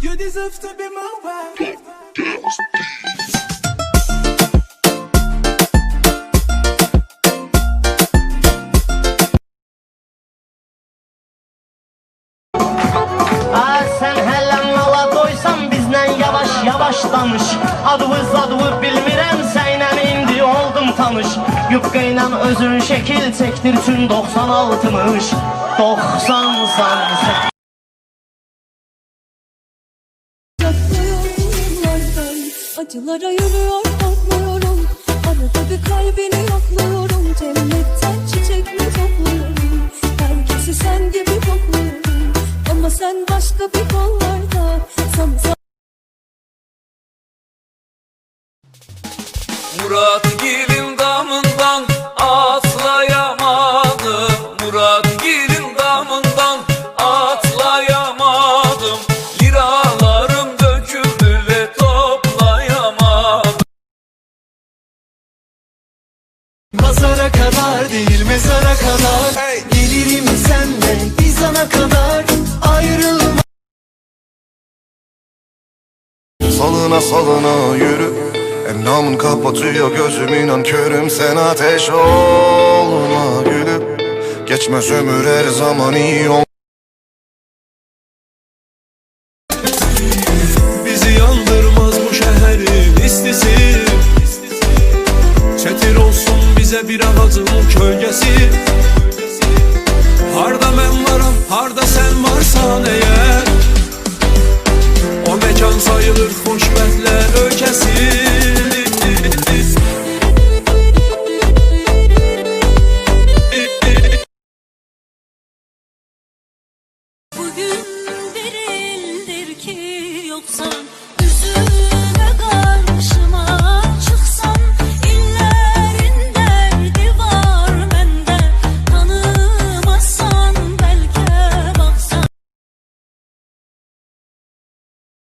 You deserve to be my wife. Aa, sen hele mala doysan bizden yavaş yavaş danış Adımız adımı bilmirəm sənlə indi oldum tanış. Yupqa ilə özün şəkil çəkdir tüm 96'mış 90 san acılara yürüyor korkmuyorum Arada bir kalbini yokluyorum. Cennetten çiçek mi topluyorum? Herkesi sen gibi kokluyorum. Ama sen başka bir kollarda. Sana Murat Gil'in Pazara kadar değil mezara kadar. Gelirim senle biz ana kadar. Ayrılma. Salına salına yürü. Endamın kapatıyor gözüm inan körüm. Sen ateş olma gülüm. Geçmez ömür her zaman iyi ol. Bizi yandırmaz bu şehrin istisi bize bir ağacının kölgesi. Harda ben varam, harda sen varsan eğer. O mekan sayılır hoşbetle ökesi. Bugün verildir ki yoksa